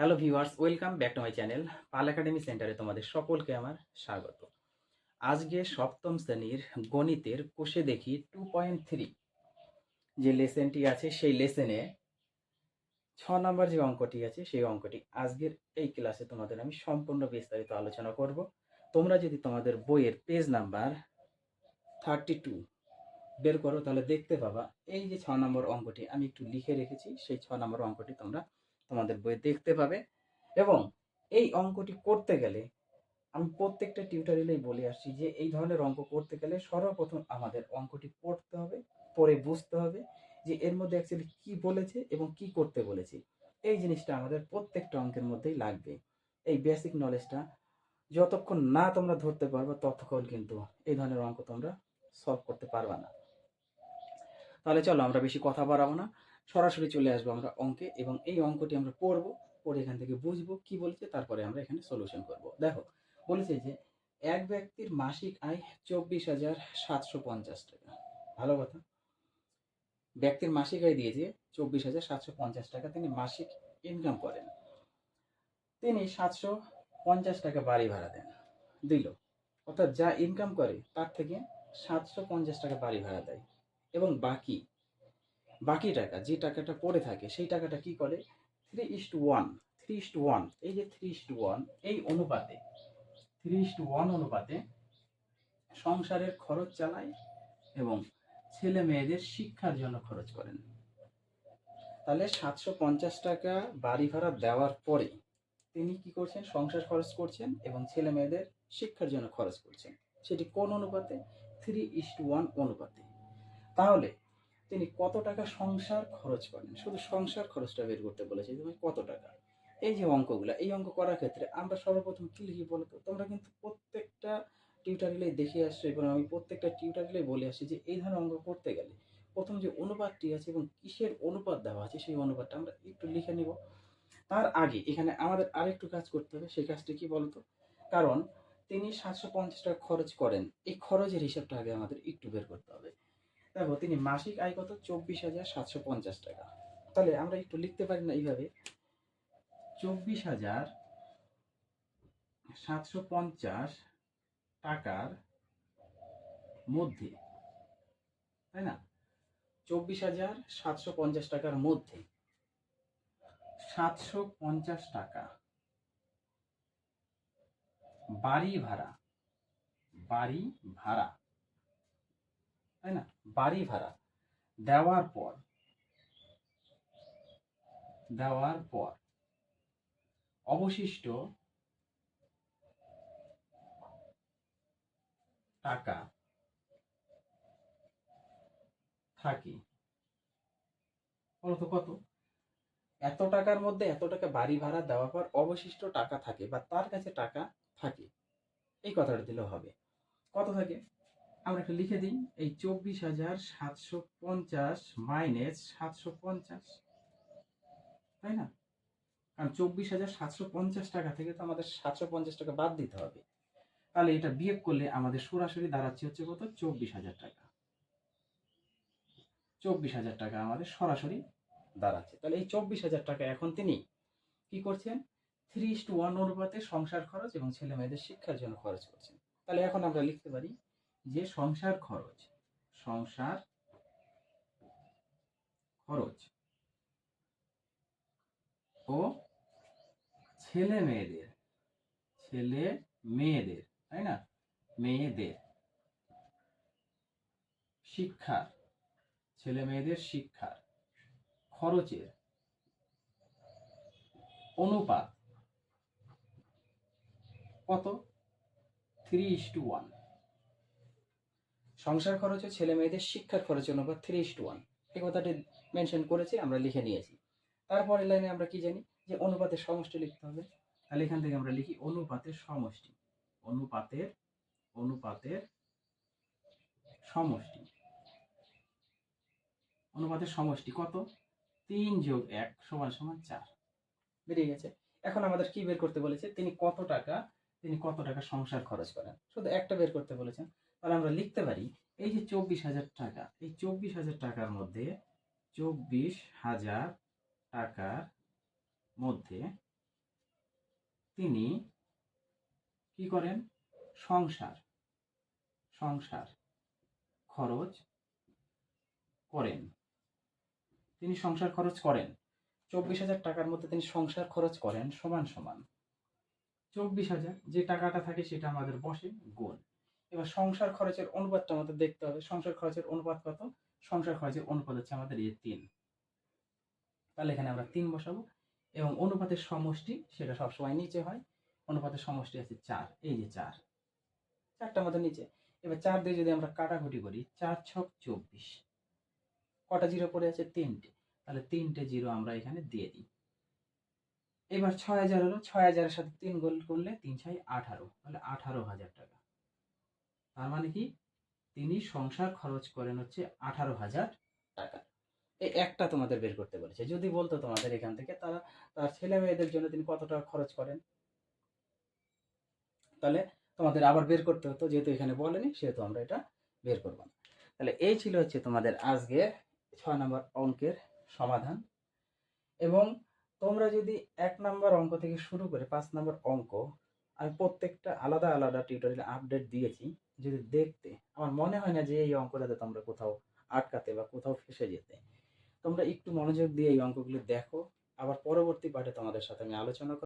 Hello viewers, welcome back to my channel Pal academy সেন্টারে তোমাদের সকলকে আমার স্বাগত। আজকে সপ্তম শ্রেণির গণিতের কোষে দেখি টু পয়েন্ট থ্রি যে লেসেনটি আছে, সেই লেসেনে ছ নম্বর যে অঙ্কটি আছে, সেই অঙ্কটি আজকের এই ক্লাসে তোমাদের আমি সম্পূর্ণ বিস্তারিত আলোচনা করব। তোমরা যদি তোমাদের বইয়ের পেজ নাম্বার থার্টি টু বের করো, তাহলে দেখতে পাবা এই যে ছ নম্বর অঙ্কটি আমি একটু লিখে রেখেছি, সেই ছ নম্বর অঙ্কটি তোমরা তোমাদের বইয়ে দেখতে পাবে এবং এই অঙ্কটি করতে গেলে আমি প্রত্যেকটা টিউটোরিয়ালেই বলে আসছি যে এই ধরনের অঙ্ক করতে গেলে সর্বপ্রথম আমাদের অঙ্কটি পড়তে হবে, পড়ে বুঝতে হবে যে এর মধ্যে অ্যাকচুয়ালি কি বলেছে এবং কি করতে বলেছে। এই জিনিসটা আমাদের প্রত্যেকটা অঙ্কের মধ্যেই লাগবে। এই বেসিক নলেজটা যতক্ষণ না তোমরা ধরতে পারবে ততক্ষণ কিন্তু এই ধরনের অঙ্ক তোমরা সলভ করতে পারবা না। তাহলে চলো আমরা বেশি কথা বাড়াবো না। সরাসরি চলে আসব আমরা অঙ্কে এবং এই অঙ্কটি আমরা পড়ব, পড়ে এখান থেকে বুঝব কি বলছে, তারপরে আমরা এখানে সলিউশন করব। দেখো, বলেছে যে এক ব্যক্তির মাসিক আয় চব্বিশ হাজার সাতশো পঞ্চাশ টাকা। ভালো কথা। ব্যক্তির মাসিক আয় দিয়েছে চব্বিশ হাজার সাতশো পঞ্চাশ টাকা, তিনি মাসিক ইনকাম করেন। তিনি সাতশো পঞ্চাশ টাকা বাড়ি ভাড়া দেন, দিল। অর্থাৎ যা ইনকাম করে, তার থেকে সাতশো পঞ্চাশ টাকা বাড়ি ভাড়া দেয়। এবং বাকি বাকি টাকা, যে টাকাটা পড়ে থাকে, সেই টাকাটা কি করে? Three is two one three is two one এই যে থ্রি ইস টু ওয়ান এই অনুপাতে থ্রি ইস টু ওয়ান অনুপাতে সংসারের খরচ চালায় এবং ছেলে মেয়েদের শিক্ষার জন্য খরচ করেন। তাহলে সাতশো পঞ্চাশ টাকা বাড়ি ভাড়া দেওয়ার পরে তিনি কি করছেন? সংসার খরচ করছেন এবং ছেলে মেয়েদের শিক্ষার জন্য খরচ করছেন। সেটি কোন অনুপাতে? থ্রি ইস টু ওয়ান অনুপাতে। তাহলে তিনি কত টাকা সংসার খরচ করেন? শুধু সংসার খরচটা বের করতে বলেছে, তুমি কত টাকা? এই যে অঙ্কগুলো, এই অঙ্ক করার ক্ষেত্রে আমরা সর্বপ্রথম কি লিখি বলতো তোমরা কিন্তু প্রত্যেকটা টিউটারিয়ালে দেখে আসছো, এবং আমি প্রত্যেকটা টিউটারিয়ালে বলে আসছি যে এই ধরনের অঙ্ক করতে গেলে প্রথম যে অনুপাতটি আছে এবং কিসের অনুপাত দেওয়া আছে, সেই অনুপাতটা আমরা একটু লিখে নেব। তার আগে এখানে আমাদের আরেকটু কাজ করতে হবে, সেই কাজটি কি বলতো কারণ তিনি সাতশো পঞ্চাশ টাকা খরচ করেন, এই খরচের হিসাবটা আগে আমাদের একটু বের করতে হবে। দেখো, তিনি মাসিক আয় কত? চব্বিশ হাজার সাতশো পঞ্চাশ টাকা। তাহলে আমরা একটু লিখতে পারি না এইভাবে। চব্বিশ হাজার সাতশো পঞ্চাশ টাকার মধ্যে, তাই না? চব্বিশ হাজার সাতশো পঞ্চাশ টাকার মধ্যে সাতশো পঞ্চাশ টাকা বাড়ি ভাড়া বাড়ি ভাড়া। তাই না? বাড়ি ভাড়া। দেওয়ার পর দেওয়ার পর অবশিষ্ট টাকা থাকে। বলতো কত? এত টাকার মধ্যে এত টাকা বাড়ি ভাড়া দেওয়ার পর অবশিষ্ট টাকা থাকে বা তার কাছে টাকা থাকে। এই কথাটা দিলেও হবে। কত থাকে? আমরা একটু লিখে দিই। এই চব্বিশ হাজার সাতশো পঞ্চাশ মাইনাস সাতশো পঞ্চাশ। তাই না? কারণ চব্বিশ হাজার সাতশো পঞ্চাশ টাকা থেকে তো আমাদের সাতশো পঞ্চাশ টাকা বাদ দিতে হবে। তাহলে এটা বিয়োগ করলে আমাদের সরাসরি দাঁড়াচ্ছে হচ্ছে কত? চব্বিশ হাজার টাকা। চব্বিশ হাজার টাকা আমাদের সরাসরি দাঁড়াচ্ছে। তাহলে এই চব্বিশ হাজার টাকা এখন তিনি কি করছেন? থ্রি ইস টু ওয়ান অনুপাতে সংসার খরচ এবং ছেলে মেয়েদের শিক্ষার জন্য খরচ করছেন। তাহলে এখন আমরা লিখতে পারি যে সংসার খরচ সংসার খরচ ও ছেলে মেয়েদের ছেলে মেয়েদের, তাই না? মেয়েদের শিক্ষার ছেলে মেয়েদের শিক্ষার খরচের অনুপাত কত? থ্রি ইস টু ওয়ান সংসার খরচ ছেলে মেয়েদের শিক্ষার খরচের অনুপাত থ্রি ইস টু ওয়ান এই কথাটি মেনশন করেছি, আমরা লিখে নিয়েছি। তারপরের লাইনে আমরা কি জানি? যে অনুপাতের সমষ্টি লিখতে হবে। তাহলে এখান থেকে আমরা লিখি অনুপাতের সমষ্টি। অনুপাতের অনুপাতের সমষ্টি। অনুপাতের সমষ্টি কত? তিন যোগ এক সমান সমান চার। বেরিয়ে গেছে। এখন আমাদের কি বের করতে বলেছে? তিনি কত টাকা, তিনি কত টাকা সংসার খরচ করেন? শুধু একটা বের করতে বলেছেন। তাহলে আমরা লিখতে পারি, এই যে চব্বিশ হাজার টাকা, এই চব্বিশ হাজার টাকার মধ্যে, চব্বিশ হাজার টাকার মধ্যে তিনি কি করেন? সংসার সংসার খরচ করেন। তিনি সংসার খরচ করেন। চব্বিশ হাজার টাকার মধ্যে তিনি সংসার খরচ করেন সমান সমান। চব্বিশ হাজার, যে টাকাটা থাকে সেটা আমাদের বসে গুণ এবার সংসার খরচের অনুপাতটা আমাদের দেখতে হবে। সংসার খরচের অনুপাত কত? সংসার খরচের অনুপাত হচ্ছে আমাদের এই তিন। তাহলে এখানে আমরা তিন বসাবো এবং অনুপাতের সমষ্টি সেটা সবসময় নিচে হয়। অনুপাতের সমষ্টি আছে চার, এই যে চার। চারটা আমাদের নিচে। এবার চার দিয়ে যদি আমরা কাটাকুটি করি, চার ছক চব্বিশ। কটা জিরো পড়ে আছে? তিনটে। তাহলে তিনটে জিরো আমরা এখানে দিয়ে দিই। এবার ছয় হাজার হলো। ছয় হাজারের সাথে তিন গোল করলে তিন ছয় আঠারো। তাহলে আঠারো হাজার টাকা। তার মানে কি? তিনি সংসার খরচ করেন হচ্ছে আঠারো হাজার টাকা। এই একটা তোমাদের বের করতে বলেছে। যদি বলতো তোমাদের এখান থেকে, তারা, তার ছেলে মেয়েদের জন্য তিনি কত টাকা খরচ করেন? তাহলে তোমাদের আবার বের করতে হতো, যেহেতু এখানে বলেনি, সেহেতু আমরা এটা বের করব না। তাহলে এই ছিল হচ্ছে তোমাদের আজকের ছয় নম্বর অঙ্কের সমাধান। এবং তোমরা যদি এক নম্বর অঙ্ক থেকে শুরু করে পাঁচ নম্বর অঙ্ক আমি প্রত্যেকটা আলাদা আলাদা টিউটোরিয়াল আপডেট দিয়েছি, যদি দেখতে, আমার মনে হয় না যে এই অঙ্কটাতে তোমরা কোথাও আটকাতে বা কোথাও ফেসে যেতে। তোমরা একটু মনোযোগ দিয়ে এই অঙ্কগুলো দেখো, আবার পরবর্তী পাঠে তোমাদের সাথে আমি আলোচনা